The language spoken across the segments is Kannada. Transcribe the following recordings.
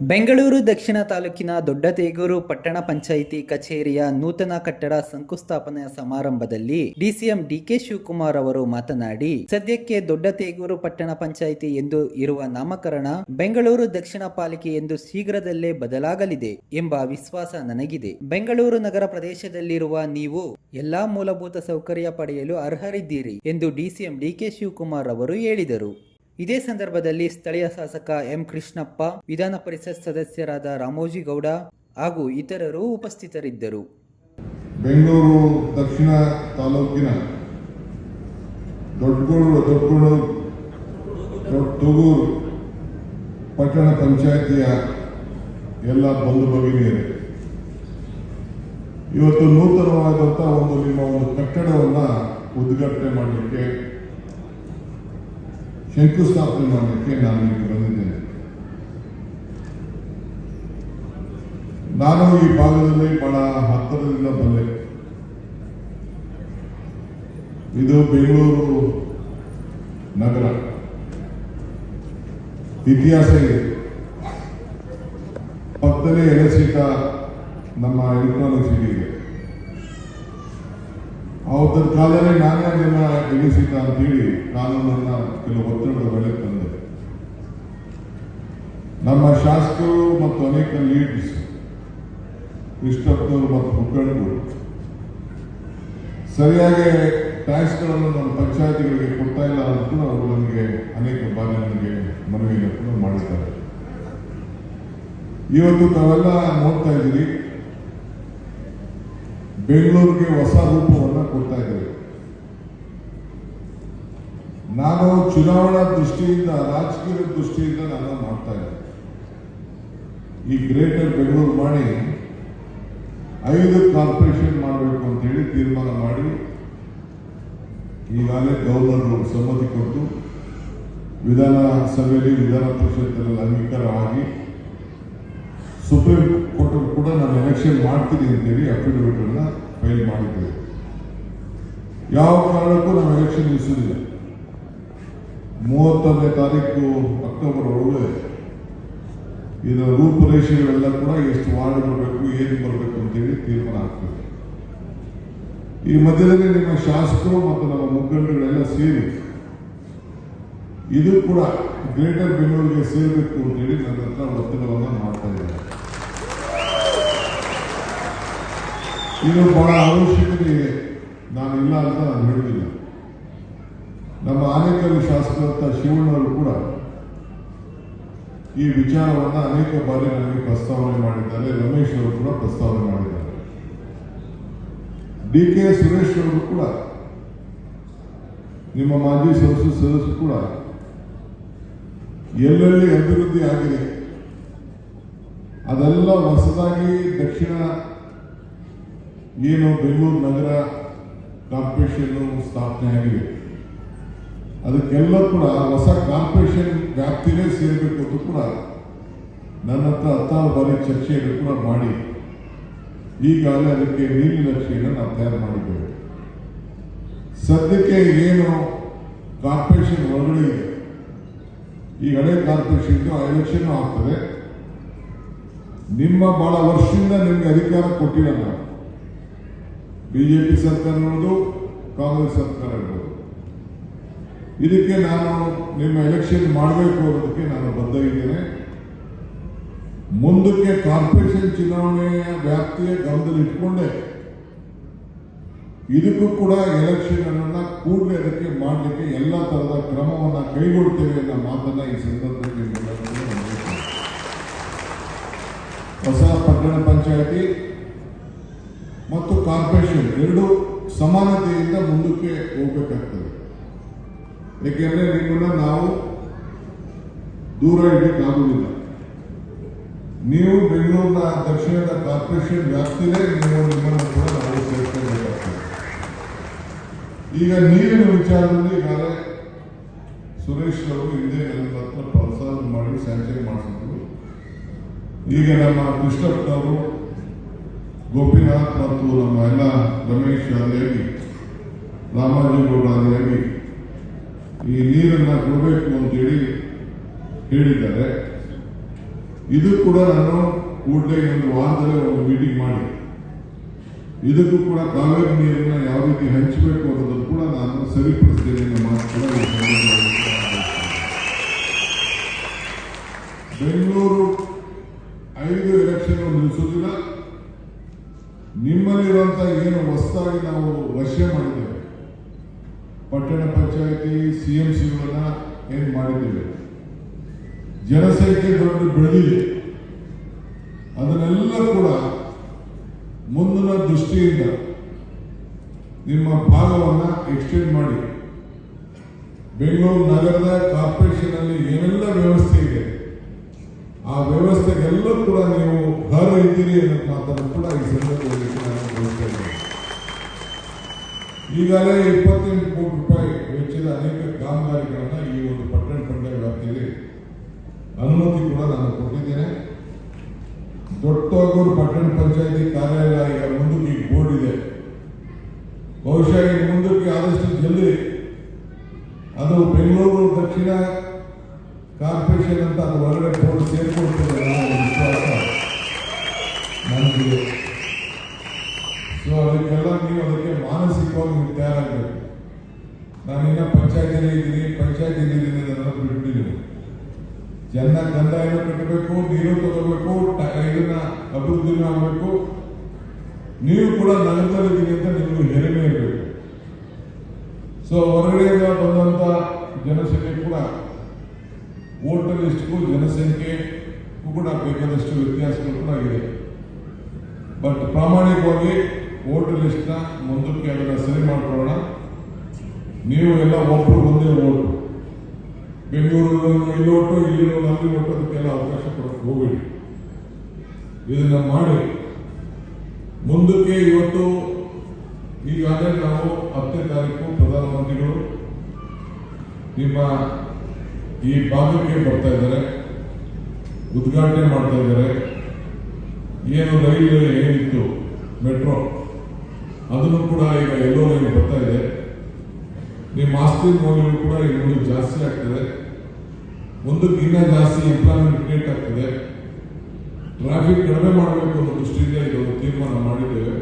ಬೆಂಗಳೂರು ದಕ್ಷಿಣ ತಾಲೂಕಿನ ದೊಡ್ಡತೇಗೂರು ಪಟ್ಟಣ ಪಂಚಾಯಿತಿ ಕಚೇರಿಯ ನೂತನ ಕಟ್ಟಡ ಶಂಕುಸ್ಥಾಪನೆಯ ಸಮಾರಂಭದಲ್ಲಿ ಡಿಸಿಎಂ ಡಿಕೆ ಶಿವಕುಮಾರ್ ಅವರು ಮಾತನಾಡಿ, ಸದ್ಯಕ್ಕೆ ದೊಡ್ಡತೇಗೂರು ಪಟ್ಟಣ ಪಂಚಾಯಿತಿ ಎಂದು ಇರುವ ನಾಮಕರಣ ಬೆಂಗಳೂರು ದಕ್ಷಿಣ ಪಾಲಿಕೆ ಎಂದು ಶೀಘ್ರದಲ್ಲೇ ಬದಲಾಗಲಿದೆ ಎಂಬ ವಿಶ್ವಾಸ ನನಗಿದೆ. ಬೆಂಗಳೂರು ನಗರ ಪ್ರದೇಶದಲ್ಲಿರುವ ನೀವು ಎಲ್ಲಾ ಮೂಲಭೂತ ಸೌಕರ್ಯ ಪಡೆಯಲು ಅರ್ಹರಿದ್ದೀರಿ ಎಂದು ಡಿಸಿಎಂ ಡಿಕೆ ಶಿವಕುಮಾರ್ ಅವರು ಹೇಳಿದರು. ಇದೇ ಸಂದರ್ಭದಲ್ಲಿ ಸ್ಥಳೀಯ ಶಾಸಕ ಎಂ ಕೃಷ್ಣಪ್ಪ, ವಿಧಾನ ಪರಿಷತ್ ಸದಸ್ಯರಾದ ರಾಮೋಜಿ ಗೌಡ ಹಾಗೂ ಇತರರು ಉಪಸ್ಥಿತರಿದ್ದರು. ಬೆಂಗಳೂರು ದಕ್ಷಿಣ ತಾಲೂಕಿನ ದೊಡ್ಡಗೂಡು ದೊಡ್ಡಗೂಡು ದೊಡ್ಡ ತುಗೂರು ಪಟ್ಟಣ ಪಂಚಾಯಿತಿಯ ಎಲ್ಲ ಬಂಧು ಇವತ್ತು ನೂತನವಾದಂಥ ಒಂದು ನಿಮ್ಮ ಒಂದು ಕಟ್ಟಡವನ್ನು ಉದ್ಘಾಟನೆ ಮಾಡಲಿಕ್ಕೆ ಶಂಕುಸ್ಥಾಪನೆ ಮಾಡಲಿಕ್ಕೆ ನಾನು ಇಲ್ಲಿ ಬಂದಿದ್ದೇನೆ ನಾನು ಈ ಭಾಗದಲ್ಲಿ ಬಹಳ ಹತ್ತಿರದಿಂದ ಬಂದೆ ಇದು ಬೆಂಗಳೂರು ನಗರ ಇತಿಹಾಸ ಇದೆ ಪಕ್ಕದಲ್ಲೇ ಎಲೆಸೀಟ ನಮ್ಮ ಎಲೆಕ್ಟ್ರಾನಿಕ್ ಸಿಟಿ ಇದೆ ಅವತ್ತಿನ ಕಾಲದಲ್ಲಿ ನಾನೇ ಅದನ್ನ ಎಲೆಸೀಟ ಅಂತೇಳಿ ಕಾನೂನನ್ನ ಕೆಲವು ಒತ್ತಡದ ಬೆಳೆ ತಂದೆ ನಮ್ಮ ಶಾಸಕರು ಮತ್ತು ಅನೇಕ ಲೀಡ್ಸ್ ಕೃಷ್ಣಪ್ಪನವರು ಮತ್ತು ಮುಖಂಡರು, ಸರಿಯಾಗಿ ಟ್ಯಾಕ್ಸ್ಗಳನ್ನು ನಮ್ಮ ಪಂಚಾಯತಿಗಳಿಗೆ ಕೊಡ್ತಾ ಇಲ್ಲ ಅಂತ ಅವರು ನನಗೆ ಅನೇಕ ಬಾರಿ ನನಗೆ ಮನವಿಯನ್ನು ಮಾಡಿದ್ದಾರೆ. ಇವತ್ತು ತಾವೆಲ್ಲ ನೋಡ್ತಾ ಇದ್ದೀರಿ, ಬೆಂಗಳೂರಿಗೆ ಹೊಸ ರೂಪವನ್ನು ಕೊಡ್ತಾ ಇದ್ದೇವೆ ನಾನು ಚುನಾವಣಾ ದೃಷ್ಟಿಯಿಂದ ರಾಜಕೀಯ ದೃಷ್ಟಿಯಿಂದ ನಾನು ಮಾಡ್ತಾ ಇದ್ದೆ ಈ ಗ್ರೇಟರ್ ಬೆಂಗಳೂರು ಮಾಡಿ ಐದು ಕಾರ್ಪೊರೇಷನ್ ಮಾಡಬೇಕು ಅಂತ ಹೇಳಿ ತೀರ್ಮಾನ ಮಾಡಿ ಈಗಾಗಲೇ ಗವರ್ನರ್ ಸಮ್ಮತಿ ಕೊಟ್ಟು ವಿಧಾನಸಭೆಯಲ್ಲಿ ವಿಧಾನ ಪರಿಷತ್ತಿನಲ್ಲಿ ಅಂಗೀಕಾರವಾಗಿ ಸುಪ್ರೀಂ ಕೋರ್ಟ್ ಕೂಡ ನಾನು ಎಲೆಕ್ಷನ್ ಮಾಡ್ತೀನಿ ಅಂತೇಳಿ ಅಫಿಡವಿಟ್ ಅನ್ನ ಫೈಲ್ ಮಾಡಿದ್ದೇವೆ ಯಾವ ಕಾರಣಕ್ಕೂ ನಾವು ಎಲೆಕ್ಷನ್ ನಿಲ್ಲಿಸಲಿಲ್ಲ ಮೂವತ್ತೊಂದನೇ ತಾರೀಕು ಅಕ್ಟೋಬರ್ ಒಳಗೆ ಇದರ ರೂಪುರೇಷೆಗಳೆಲ್ಲ ಕೂಡ ಎಷ್ಟು ವಾರ್ಡ್ ಬರಬೇಕು, ಏನು ಬರಬೇಕು ಅಂತೇಳಿ ತೀರ್ಮಾನ ಆಗ್ತದೆ. ಈ ಮಧ್ಯದಲ್ಲಿ ನಿಮ್ಮ ಶಾಸಕರು ಮತ್ತು ನಮ್ಮ ಮುಖಂಡರುಗಳೆಲ್ಲ ಸೇರಿ ಇದು ಕೂಡ ಗ್ರೇಟರ್ ಬೆಂಗಳೂರಿಗೆ ಸೇರಬೇಕು ಅಂತೇಳಿ ನನ್ನ ಹತ್ರ ಒತ್ತಡವನ್ನು ಮಾಡ್ತಾ ಇದ್ದಾರೆ. ಇದು ಬಹಳ ಅವಶ್ಯಕತೆ ಇದೆ ನಾನು ಇಲ್ಲ ಅಂತ ನಾನು ಹೇಳುವುದಿಲ್ಲ ನಮ್ಮ ಆನೇಕಲ್ ಶಾಸಕರಂತ ಶಿವಣ್ಣವರು ಕೂಡ ಈ ವಿಚಾರವನ್ನು ಅನೇಕ ಬಾರಿ ನನಗೆ ಪ್ರಸ್ತಾವನೆ ಮಾಡಿದ್ದಾರೆ. ರಮೇಶ್ ಅವರು ಕೂಡ ಪ್ರಸ್ತಾವನೆ ಮಾಡಿದ್ದಾರೆ. ಡಿ ಕೆ ಸುರೇಶ್ ಅವರು ಕೂಡ, ನಿಮ್ಮ ಮಾಜಿ ಸಂಸತ್ ಸದಸ್ಯರು ಕೂಡ ಎಲ್ಲೆಲ್ಲಿ ಅಭಿವೃದ್ಧಿ ಆಗಿದೆ, ಅದೆಲ್ಲ ಹೊಸದಾಗಿ ದಕ್ಷಿಣ ಏನು ಬೆಂಗಳೂರು ನಗರ ಕಾರ್ಪೊರೇಷನ್ ಸ್ಥಾಪನೆ ಆಗಿದೆ. ಅದಕ್ಕೆಲ್ಲ ಕೂಡ ಹೊಸ ಕಾರ್ಪೊರೇಷನ್ ವ್ಯಾಪ್ತಿನೇ ಸೇರಬೇಕು ಅಂತ ಕೂಡ ನನ್ನ ಹತ್ರ ಹತ್ತಾರು ಬಾರಿ ಚರ್ಚೆಯನ್ನು ಕೂಡ ಮಾಡಿ. ಈಗಾಗಲೇ ಅದಕ್ಕೆ ನೀಲಿ ನಕ್ಷೆಯನ್ನು ನಾವು ತಯಾರು ಮಾಡಿದ್ದೇವೆ. ಸದ್ಯಕ್ಕೆ ಏನು ಕಾರ್ಪೊರೇಷನ್ ಒಳಗಡೆ ಇದೆ. ಈ ಹಳೆ ಕಾರ್ಪೊರೇಷನ್ ಎಲೆಕ್ಷನ್ ಆಗ್ತದೆ. ನಿಮ್ಮ ಬಹಳ ವರ್ಷದಿಂದ ನಿಮಗೆ ಅಧಿಕಾರ ಕೊಟ್ಟಿಲ್ಲ ನಾವು ಬಿಜೆಪಿ ಸರ್ಕಾರ ಇರ್ಬೋದು ಕಾಂಗ್ರೆಸ್ ಸರ್ಕಾರ ಇರ್ಬೋದು ಇದಕ್ಕೆ ನಾನು ನಿಮ್ಮ ಎಲೆಕ್ಷನ್ ಮಾಡಬೇಕು ಅನ್ನೋದಕ್ಕೆ ನಾನು ಬದ್ಧ ಇದ್ದೇನೆ. ಮುಂದಕ್ಕೆ ಕಾರ್ಪೊರೇಷನ್ ಚುನಾವಣೆಯ ವ್ಯಾಪ್ತಿಯ ಗಮನದಲ್ಲಿ ಇಟ್ಕೊಂಡೆ. ಇದಕ್ಕೂ ಕೂಡ ಎಲೆಕ್ಷನ್ ಅನ್ನ ಕೂಡಲೇ ಅದಕ್ಕೆ ಮಾಡಲಿಕ್ಕೆ ಎಲ್ಲ ತರಹದ ಕ್ರಮವನ್ನು ಕೈಗೊಳ್ತೇವೆ ಅನ್ನೋ ಮಾತನ್ನ ಈ ಸಂದರ್ಭದಲ್ಲಿ ಕಾರ್ಪೊರೇಷನ್ ಎರಡು ಸಮಾನತೆಯಿಂದ ಮುಂದಕ್ಕೆ ಹೋಗ್ಬೇಕಾಗ್ತದೆ. ಏಕೆಂದರೆ ನಿಮ್ಮನ್ನ ನಾವು ದೂರ ಇಡಲಿಕ್ಕಾಗುವುದಿಲ್ಲ ನೀವು ಬೆಂಗಳೂರಿನ ದಕ್ಷಿಣದ ಕಾರ್ಪೊರೇಷನ್ ವ್ಯಾಪ್ತಿನೇ ನೀವು ನಿಮ್ಮನ್ನು ಕೂಡ ನಾವು ಸೇರ್ಕೊಳ್ಬೇಕಾಗ್ತದೆ. ಈಗ ನೀರಿನ ವಿಚಾರದಲ್ಲಿ ಈಗಾಗಲೇ ಸುರೇಶ್ ಅವರು ಹಿಂದೆ ನನ್ನ ಹತ್ರ ಪ್ರಸಾರ ಮಾಡಿ ಸ್ಯಾಂಕ್ಷನ್ ಮಾಡಿಸಿದ್ರು. ಈಗ ನಮ್ಮ ಕೃಷ್ಣಪ್ಪನವರು ಗೋಪಿನಾಥ್ ಮತ್ತು ನಮ್ಮ ಎಲ್ಲ ರಮೇಶ್ ಆದಿಯಾಗಿ ರಾಮಾಜಿಗೌಡ ಆದಿಯಾಗಿ ಈ ನೀರನ್ನ ಕೊಡಬೇಕು ಅಂತೇಳಿ ಹೇಳಿದ್ದಾರೆ. ಇದು ಕೂಡ ನಾನು ಕೂಡಲೇ ಒಂದು ವಾರದಲ್ಲೇ ಒಂದು ಮೀಟಿಂಗ್ ಮಾಡಿ. ಇದಕ್ಕೂ ಕೂಡ ಕಾವೇರಿ ನೀರನ್ನ ಯಾವ ರೀತಿ ಹಂಚಬೇಕು ಅನ್ನೋದನ್ನು ಕೂಡ ನಾನು ಸರಿಪಡಿಸ್ತೇನೆ ಅನ್ನೋ ಮಾತು ಬೆಂಗಳೂರು ಐದು ಎಲೆಕ್ಷನ್ ನಿಲ್ಲಿಸೋದಿಲ್ಲ ನಿಮ್ಮಲ್ಲಿರುವಂತಹ ಏನು ಹೊಸದಾಗಿ ನಾವು ವಶ ಮಾಡಿದ್ದೇವೆ. ಪಟ್ಟಣ ಪಂಚಾಯಿತಿ, ಸಿ ಎಂ ಸಿಗಳನ್ನ ಏನು ಮಾಡಿದ್ದೇವೆ. ಜನಸಂಖ್ಯೆ ದೊಡ್ಡ ಬೆಳೆದಿದೆ. ಅದನ್ನೆಲ್ಲ ಕೂಡ ಮುಂದಿನ ದೃಷ್ಟಿಯಿಂದ ನಿಮ್ಮ ಭಾಗವನ್ನ ಎಕ್ಸ್ಟೆಂಡ್ ಮಾಡಿ. ಬೆಂಗಳೂರು ನಗರದ ಕಾರ್ಪೊರೇಷನ್ ಅಲ್ಲಿ ಏನೆಲ್ಲ ವ್ಯವಸ್ಥೆ ಇದೆ. ಆ ವ್ಯವಸ್ಥೆಗೆಲ್ಲ ಕೂಡ ನೀವು ಹರ ಇದ್ದೀರಿ ಅನ್ನೋ ಮಾತನ್ನು ಕೂಡ ಈ ಸಂದರ್ಭದಲ್ಲಿ ಈಗಾಗಲೇ ಇಪ್ಪತ್ತೆಂಟು ಕೋಟಿ ರೂಪಾಯಿ ವೆಚ್ಚದ ಅನೇಕ ಕಾಮಗಾರಿಗಳನ್ನ ಈ ಒಂದು ಪಟ್ಟಣ ಪಂಚಾಯತ್ ವ್ಯಾಪ್ತಿಯಲ್ಲಿ ಅನುಮತಿ ಕೂಡ ನಾನು ಕೊಟ್ಟಿದ್ದೇನೆ. ದೊಡ್ಡಗೂರು ಪಟ್ಟಣ ಪಂಚಾಯತಿ ಕಾರ್ಯಾಲಯ ಮುಂದಕ್ಕೆ ಈ ಬೋರ್ಡ್ ಇದೆ. ಬಹುಶಃ ಮುಂದಕ್ಕೆ ಆದಷ್ಟು ಜಲ್ದಿ ಅದು ಬೆಂಗಳೂರು ದಕ್ಷಿಣ ಕಾರ್ಪೊರೇಷನ್ ಅಂತ ಅದು ಹೊರಗಡೆ ಬೋರ್ಡ್ ಸೇರ್ಕೊಳ್ತದೆ ಅನ್ನೋ ವಿಶ್ವಾಸ ನನಗಿದೆ ಸೊ ಅದಕ್ಕೆಲ್ಲ ನೀವು ಅದಕ್ಕೆ ಮಾನಸಿಕವಾಗಿ ತಯಾರಾಗಬೇಕು. ನಾನಿನ್ನ ಪಂಚಾಯತಿಯಲ್ಲಿ ಇದ್ದೀನಿ ಪಂಚಾಯತಿಯಲ್ಲಿ ಇದ್ದೀನಿ ಅದನ್ನು ಬಿಟ್ಟಿದ್ದೀನಿ ಚೆನ್ನಾಗಿ ಕಂದಾಯನೂ ಕಟ್ಟಬೇಕು, ನೀರು ತಗೋಬೇಕು ಇದನ್ನ ಅಭಿವೃದ್ಧಿ ಆಗಬೇಕು. ನೀವು ಕೂಡ ನಗರದಲ್ಲಿದ್ದೀನಿ ಅಂತ ನಿಮಗೆ ಹೆರಿಮೆ ಇರಬೇಕು ಸೊ ಹೊರಗಡೆಯಿಂದ ಬಂದಂತ ಜನಸಂಖ್ಯೆ ಕೂಡ ವೋಟರ್ ಲಿಸ್ಟ್ಗೂ ಜನಸಂಖ್ಯೆ ಕೂಡ ಬೇಕಾದಷ್ಟು ವ್ಯತ್ಯಾಸಗಳು ಕೂಡ ಇದೆ ಬಟ್ ಪ್ರಾಮಾಣಿಕವಾಗಿ ವೋಟರ್ ಲಿಸ್ಟ್ನ ಮುಂದಕ್ಕೆ ಅದನ್ನು ಸರಿ ಮಾಡಿಕೊಳ್ಳೋಣ. ನೀವು ಎಲ್ಲ ಒಬ್ಬರು ಒಂದೇ ಓಟು ಬೆಂಗಳೂರು ಇಲ್ಲಿ ಓಟು ಇಲ್ಲಿ ಅಲ್ಲಿ ಓಟು ಅದಕ್ಕೆಲ್ಲ ಅವಕಾಶ ಕೊಡಕ್ಕೆ ಹೋಗಬೇಡಿ. ಇದನ್ನು ಮಾಡಿ. ಮುಂದಕ್ಕೆ ಇವತ್ತು ಈಗಾಗಲೇ ನಾವು ಹತ್ತನೇ ತಾರೀಕು ಪ್ರಧಾನಮಂತ್ರಿಗಳು, ನಿಮ್ಮ ಈ ಭಾಗಕ್ಕೆ ಬರ್ತಾ ಇದ್ದಾರೆ, ಉದ್ಘಾಟನೆ ಮಾಡ್ತಾ ಇದ್ದಾರೆ. ಏನು ರೈಲು ಏನಿತ್ತು, ಮೆಟ್ರೋ, ಅದನ್ನು ಕೂಡ ಈಗ ಎಲ್ಲೋ ಲೈನ್ ಬರ್ತಾ ಇದೆ. ನಿಮ್ಮ ಆಸ್ತಿ ಮೌಲ್ಯಗಳು ಕೂಡ ಮುಂದೆ ಜಾಸ್ತಿ ಆಗ್ತದೆ. ಒಂದು ಇನ್ನೂ ಜಾಸ್ತಿ ಎಂಪ್ಲಾಯ್ಮೆಂಟ್ ಕ್ರಿಯೇಟ್ ಆಗ್ತದೆ. ಟ್ರಾಫಿಕ್ ಕಡಿಮೆ ಮಾಡಬೇಕು ಅನ್ನೋ ದೃಷ್ಟಿಯಿಂದ ಇದೊಂದು ತೀರ್ಮಾನ ಮಾಡಿದ್ದೇವೆ.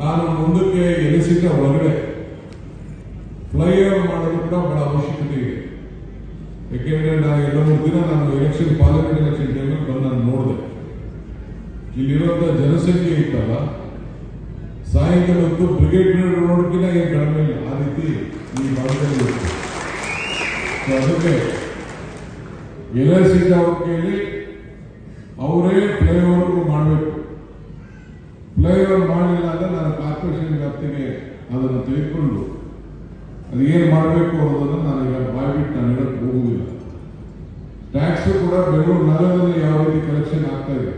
ನಾನು ಮುಂದಕ್ಕೆ ಎಲೆಸಿದ ಒಳಗಡೆ ಫ್ಲೈಓವರ್ ಮಾಡಲು ಕೂಡ ಬಹಳ ಅವಶ್ಯಕತೆ ಇದೆ. ಯಾಕೆಂದ್ರೆ ನಾನು ಎರಡು ಮೂರು ದಿನ ನಾನು ಎಲೆಕ್ಷನ್ ಪಾರ್ಲಿಮೆಂಟ್ ಎಲೆಕ್ಷನ್ ಟೈಮಲ್ಲಿ ಬಂದು ನಾನು ನೋಡಿದೆ. ಇಲ್ಲಿರುವಂತ ಜನಸಂಖ್ಯೆ ಇತ್ತಲ್ಲ, ಸಾಯಂಕಾಲ ಹೊತ್ತು ಬ್ರಿಗೇಡ್ ರೋಡ್ಗಿನ ಏನು ಕಡಿಮೆ ಇಲ್ಲ. ಆ ರೀತಿ ಈ ಭಾಗದಲ್ಲಿ ಇರುತ್ತೆ ಅದಕ್ಕೆ ಎಲ್ ಐ ಸಿ ಕೇಳಿ ಅವರೇ ಫ್ಲೈಓವರ್ ಮಾಡಬೇಕು. ಫ್ಲೈಓವರ್ ಮಾಡಲಿಲ್ಲ ಅಂದ್ರೆ ನಾನು ಕಾರ್ಪೊರೇಷನ್ ವ್ಯಾಪ್ತಿಗೆ ಅದನ್ನು ತೆಗೆದುಕೊಂಡು ಅದು ಏನು ಮಾಡಬೇಕು ಅನ್ನೋದನ್ನು ನಾನು ಈಗ ಬಾಯ್ಬಿಟ್ಟು ನಾನು ಹೇಳಕ್ಕೆ ಹೋಗುವುದಿಲ್ಲ ಟ್ಯಾಕ್ಸ್ ಕೂಡ ಬೆಂಗಳೂರು ನಗರದಲ್ಲಿ ಯಾವ ರೀತಿ ಕಲೆಕ್ಷನ್ ಆಗ್ತಾ ಇದೆ?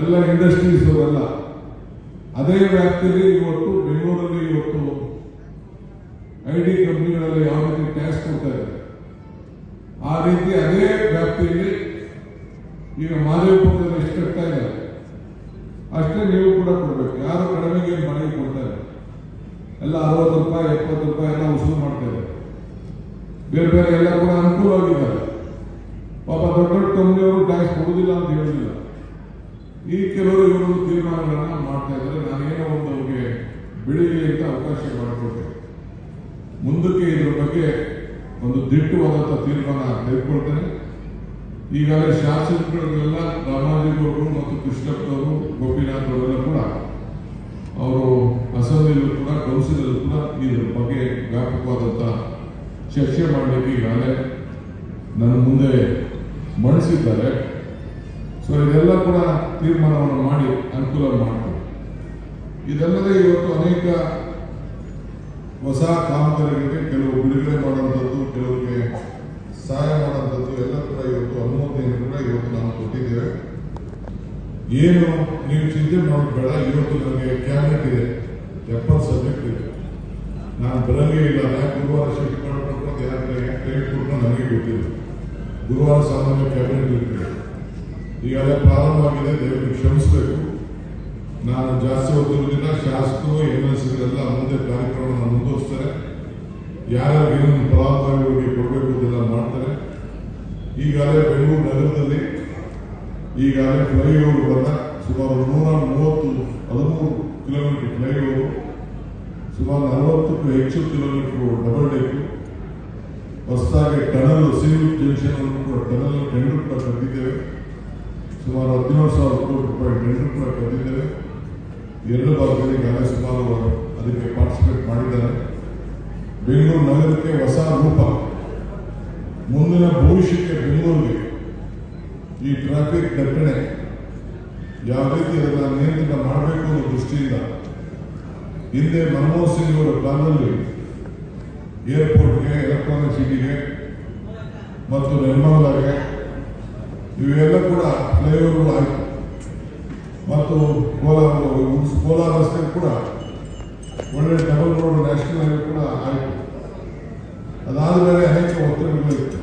ಎಲ್ಲ ಇಂಡಸ್ಟ್ರೀಸ್ ಅವರೆಲ್ಲ ಅದೇ ವ್ಯಾಪ್ತಿಯಲ್ಲಿ ಇವತ್ತು ಬೆಂಗಳೂರಲ್ಲಿ ಇವತ್ತು ಐ ಡಿ ಕಂಪ್ನಿಗಳಲ್ಲಿ ಯಾವ ರೀತಿ ಟ್ಯಾಕ್ಸ್ ಕೊಡ್ತಾ ಇದೆ? ಆ ರೀತಿ ಅದೇ ವ್ಯಾಪ್ತಿಯಲ್ಲಿ ಈಗ ಮಾದೇವಪುರದಲ್ಲಿ ಎಷ್ಟು ಕಟ್ತಾ ಇದ್ದಾರೆ ಅಷ್ಟೇ ನೀವು ಕೂಡ ಕೊಡ್ಬೇಕು. ಯಾರು ಕಡಿಮೆಗೆ ಮನೆಗೆ ಕೊಡ್ತಾ ಇಲ್ಲ. ಎಲ್ಲ ಅರವತ್ತು ರೂಪಾಯಿ, ಎಪ್ಪತ್ತು ರೂಪಾಯಿ ಎಲ್ಲ ವಸೂಲು ಮಾಡ್ತೇವೆ ಬೇರೆ ಬೇರೆ ಎಲ್ಲ ಕೂಡ ಅನುಕೂಲವಾಗಿದ್ದಾರೆ ಪಾಪ ದೊಡ್ಡ ದೊಡ್ಡ ಕಂಪ್ನಿಯವರು ಟ್ಯಾಕ್ಸ್ ಕೊಡುವುದಿಲ್ಲ ಅಂತ ಹೇಳುದಿಲ್ಲ ಈ ಕೆಲವರು ಇವರು ತೀರ್ಮಾನಗಳನ್ನ ಮಾಡ್ತಾ ಇದ್ದಾರೆ. ನಾನೇನೋ ಒಂದು ಅವರಿಗೆ ಬೆಳೀಲಿ ಅಂತ ಅವಕಾಶ ಮಾಡಿಕೊಟ್ಟೆ. ಮುಂದಕ್ಕೆ ಇದ್ರ ಬಗ್ಗೆ ಒಂದು ದಿಟ್ಟವಾದಂಥ ತೀರ್ಮಾನ ತೆಗೆದುಕೊಳ್ತೇನೆ. ಈಗಾಗಲೇ ಶಾಸಕರುಗಳೆಲ್ಲ ರಾಮಾಜಿಗೌಡರು ಮತ್ತು ಕೃಷ್ಣಪ್ಪನವರು ಗೋಪಿನಾಥ್ ಅವರೆಲ್ಲ ಕೂಡ ಅವರು ಅಸೆಂಬ್ಲಿಯಲ್ಲೂ ಕೂಡ ಕೌನ್ಸಿಲಲ್ಲೂ ಕೂಡ ಇದ್ರ ಬಗ್ಗೆ ವ್ಯಾಪಕವಾದಂಥ ಚರ್ಚೆ ಮಾಡಲಿಕ್ಕೆ ಈಗಾಗಲೇ ನನ್ನ ಮುಂದೆ ಮಂಡಿಸಿದ್ದಾರೆ ಸೊ ಇದೆಲ್ಲ ಕೂಡ ತೀರ್ಮಾನವನ್ನು ಮಾಡಿ ಅನುಕೂಲ ಮಾಡ್ತಾರೆ ಇದಲ್ಲದೆ ಇವತ್ತು ಅನೇಕ ಹೊಸ ಕಾಮಗಾರಿಗಳಿಗೆ ಕೆಲವು ಬಿಡುಗಡೆ ಮಾಡುವಂಥದ್ದು, ಕೆಲವರಿಗೆ ಸಹಾಯ ಮಾಡುವಂಥದ್ದು ಎಲ್ಲ ಕೂಡ ಇವತ್ತು ಅನುಮೋದನೆಯನ್ನು ಕೂಡ ಇವತ್ತು ನಾವು ಕೊಟ್ಟಿದ್ದೇವೆ. ಏನು? ನೀವು ಚಿಂತೆ ಮಾಡಬೇಡ ಬೇಡ ಇವತ್ತು ನನಗೆ ಕ್ಯಾಬಿನೆಟ್ ಇದೆ. ಎಪ್ಪತ್ತು ಸಬ್ಜೆಕ್ಟ್ ಇದೆ. ನಾನು ಬರಲೇ ಇಲ್ಲ. ಯಾಕೆ ಗುರುವಾರ ಶಿಫ್ಟ್ ಮಾಡ್ಕೊಂಡು ಯಾಕೆ ಕ್ರೆಡಿಟ್ ಕೊಟ್ಟು ನನಗೆ ಗೊತ್ತಿಲ್ಲ. ಗುರುವಾರ ಸಾಮಾನ್ಯ ಕ್ಯಾಬಿನೆಟ್ ಇರ್ತದೆ ಈಗಾಗಲೇ ಪ್ರಾರಂಭವಾಗಿದೆ ದಯವಿಟ್ಟು ಕ್ಷಮಿಸಬೇಕು. ನಾನು ಜಾಸ್ತಿ ಓದಿರೋದಿಲ್ಲ ಶಾಸಕರು ಎಲ್ಲ ಎಲ್ ಎಲ್ಲ ಮುಂದೆ ಕಾರ್ಯಕ್ರಮವನ್ನು ಮುಂದುವರಿಸ್ತಾರೆ. ಯಾರ್ಯಾರು ಏನೇನು ಫಲಾನುಭವಿಗಳಿಗೆ ಕೊಡಬೇಕು ಅಂತೆಲ್ಲ ಮಾಡ್ತಾರೆ. ಈಗಾಗಲೇ ಬೆಂಗಳೂರು ನಗರದಲ್ಲಿ ಈಗಾಗಲೇ ಫ್ಲೈಓವರ್ ಬರ ಸುಮಾರು ನೂರ ಮೂವತ್ತು ಹದಿಮೂರು ಕಿಲೋಮೀಟರ್ ಫ್ಲೈಓವರ್ ಸುಮಾರು ನಲವತ್ತಕ್ಕೂ ಹೆಚ್ಚು ಕಿಲೋಮೀಟರ್ ಡಬಲ್ ಡೆಕ್, ಹೊಸದಾಗಿ ಟನಲ್ ಸಿವಿಲ್ ಜಂಕ್ಷನ್ ಅನ್ನು ಕೂಡ ಟನಲ್ ಟೆಂಡರ್ ಕೂಡ ಕರೆದಿದ್ದೇವೆ ಸುಮಾರು ಹದಿನೇಳು ಸಾವಿರ ಕೋಟಿ ರೂಪಾಯಿ ಟೆಂಡರ್ ಕೂಡ ಕರೆದಿದ್ದೇವೆ ಎರಡು ಭಾಗದಲ್ಲಿ ಈಗಾಗಲೇ ಸುಮಾರು ಅದಕ್ಕೆ ಪಾರ್ಟಿಸಿಪೇಟ್ ಮಾಡಿದ್ದಾರೆ. ಬೆಂಗಳೂರು ನಗರಕ್ಕೆ ಹೊಸ ರೂಪ. ಮುಂದಿನ ಭವಿಷ್ಯಕ್ಕೆ ಬೆಂಗಳೂರಿಗೆ ಟ್ರಾಫಿಕ್ ದಟ್ಟಣೆ ಯಾವ ರೀತಿ ಅದನ್ನು ನಿಯಂತ್ರಣ ಮಾಡಬೇಕು ಅನ್ನೋ ದೃಷ್ಟಿಯಿಂದ ಹಿಂದೆ ಮನಮೋಹನ್ ಸಿಂಗ್ ಅವರ ಕಾಲದಲ್ಲಿ ಏರ್ಪೋರ್ಟ್ಗೆ, ಎಲೆಕ್ಟ್ರಾನಿಕ್ ಸಿಟಿಗೆ, ಮತ್ತು ನಿರ್ಮಲಾಗೆ ಇವೆಲ್ಲ ಕೂಡ ಫ್ಲೈಓವರ್ಗಳು ಆಯಿತು. ಮತ್ತು ಕೋಲಾರ ಕೋಲಾರ ರಸ್ತೆ ಕೂಡ ಒಳ್ಳೆ ಡಬಲ್ ರೋಡ್ ನ್ಯಾಷನಲ್ ಹೈವೇ ಕೂಡ ಆಯಿತು. ಅದಾದ ಮೇಲೆ ಅನೇಕ ಒತ್ತಡಗಳಿತ್ತು.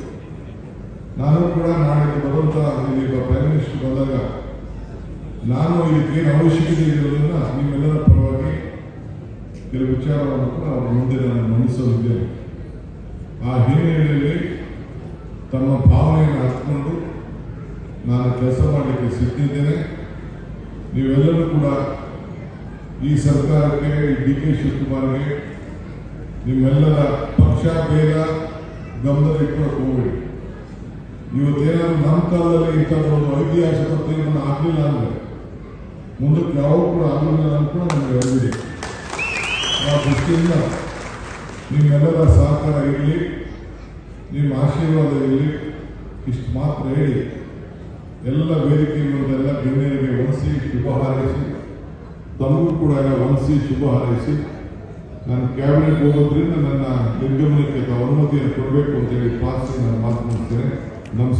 ನಾನು ಕೂಡ ನಾಳೆ ಬರುವಂತ ಈಗ ಪ್ರೈಮ್ ಮಿನಿಸ್ಟರ್ ಬಂದಾಗ ನಾನು ಇದಕ್ಕೇನು ಅವಶ್ಯಕತೆ ಇರೋದನ್ನ ನಿಮ್ಮೆಲ್ಲರ ಪರವಾಗಿ ಕೆಲವು ವಿಚಾರವನ್ನು ಕೂಡ ಅವರ ಮುಂದೆ ನಾನು ಮಂಡಿಸಲಿದ್ದೇನೆ. ಆ ಹಿನ್ನೆಲೆಯಲ್ಲಿ ತಮ್ಮ ಭಾವನೆಯನ್ನು ಹಚ್ಕೊಂಡು ನಾನು ಕೆಲಸ ಮಾಡಲಿಕ್ಕೆ ಸಿದ್ಧಿದ್ದೇನೆ ನೀವೆಲ್ಲರೂ ಕೂಡ ಈ ಸರ್ಕಾರಕ್ಕೆ ಡಿ ಕೆ ಶಿವಕುಮಾರ್ಗೆ, ನಿಮ್ಮೆಲ್ಲರ ಪಕ್ಷ, ಭೇದ ಗಮನದಲ್ಲಿಟ್ಕೊಂಡು ಹೋಗಬೇಡಿ. ಇವತ್ತೇನಾದ್ರು ನಮ್ಮ ಕಾಲದಲ್ಲಿ ಇಂಥದ್ದು ಒಂದು ಐತಿಹಾಸಿಕ ತೀರ್ಮಾನ ಆಗಲಿಲ್ಲ ಅಂದರೆ ಮುಂದಕ್ಕೆ ಯಾವ ಕೂಡ ಆಗಲಿಲ್ಲ ಅಂತ ಕೂಡ ನಮಗೆ ಹೇಳಿದೆ ಆ ದೃಷ್ಟಿಯಿಂದ ನಿಮ್ಮೆಲ್ಲರ ಸಹಕಾರ ಇರಲಿ, ನಿಮ್ಮ ಆಶೀರ್ವಾದ ಇರಲಿ, ಇಷ್ಟು ಮಾತ್ರ ಹೇಳಿ. ಎಲ್ಲ ವೇದಿಕೆ ಎಲ್ಲ ಗಣ್ಯರಿಗೆ ವಹಿಸಿ ಶುಭ ಹಾರೈಸಿ, ತಮಗೂ ಕೂಡ ಎಲ್ಲ ವಹಿಸಿ ಶುಭ ಹಾರೈಸಿ. ನಾನು ಕ್ಯಾಬಿನೆಟ್ ಹೋಗೋದ್ರಿಂದ ನನ್ನ ನಿರ್ಗಮನಕ್ಕೆ ಅನುಮತಿಯನ್ನು ಕೊಡಬೇಕು ಅಂತೇಳಿ ಪ್ರಾರ್ಥನೆ ನಾನು ಮಾತು нам